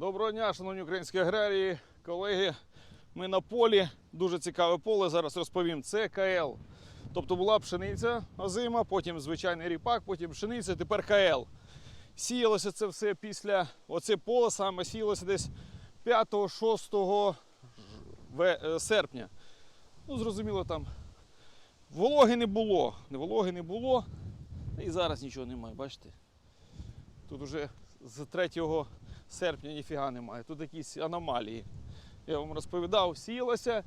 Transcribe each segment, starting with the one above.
Доброго дня, шановні українські аграрії, колеги. Ми на полі. Дуже цікаве поле. Зараз розповім. Це КЛ. Тобто була пшениця озима, потім звичайний ріпак, потім пшениця, тепер КЛ. Сіялося це все після оце поле саме сіялося десь 5-6 е, серпня. Ну, зрозуміло, там вологи не було. Не вологи не було. І зараз нічого немає, бачите? Тут вже з 3 серпня ніфіга немає. Тут якісь аномалії. Я вам розповідав, сіялося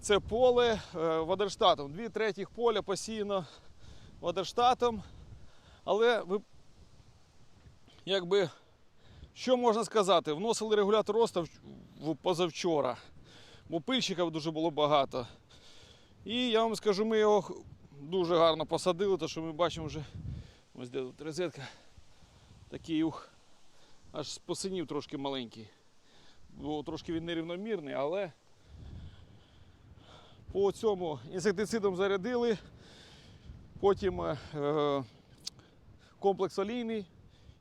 це поле е, Вадерштатом. Дві третіх поля посіяно Вадерштатом. Але ви, якби, що можна сказати? Вносили регулятор в- позавчора, бо пильщиків дуже було багато. І я вам скажу, ми його дуже гарно посадили, то що ми бачимо вже ось де тут розетка. Такий ух, аж посинів трошки маленький. Бо трошки він нерівномірний, але по цьому інсектицидом зарядили. Потім е, комплекс олійний,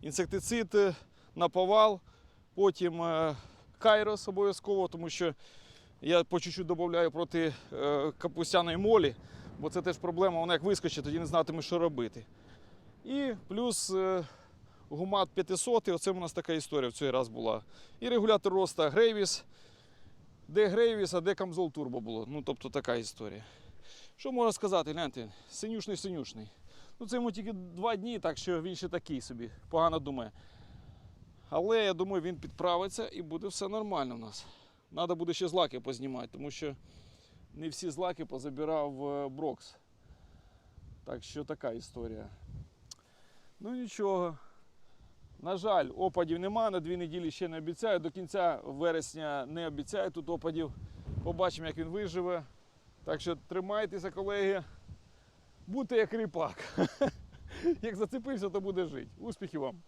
інсектицид е, на повал, потім е, кайрос обов'язково, тому що я по чуть-чуть додаю проти е, капустяної молі, бо це теж проблема, вона як вискочить, тоді не знатиме, що робити. І плюс гумат 500, оце у нас така історія в цей раз була. І регулятор росту Грейвіс. Де Грейвіс, а де Камзол Турбо було. Ну, тобто така історія. Що можна сказати, гляньте, синюшний синюшний. Ну, це йому тільки два дні, так що він ще такий собі, погано думає. Але я думаю, він підправиться і буде все нормально в нас. Треба буде ще злаки познімати, тому що не всі злаки позабирав е, Брокс. Так що така історія. Ну нічого. На жаль, опадів нема, на дві неділі ще не обіцяю. До кінця вересня не обіцяю тут опадів. Побачимо, як він виживе. Так що тримайтеся, колеги. Будьте як ріпак. Як зацепився, то буде жити. Успіхів вам!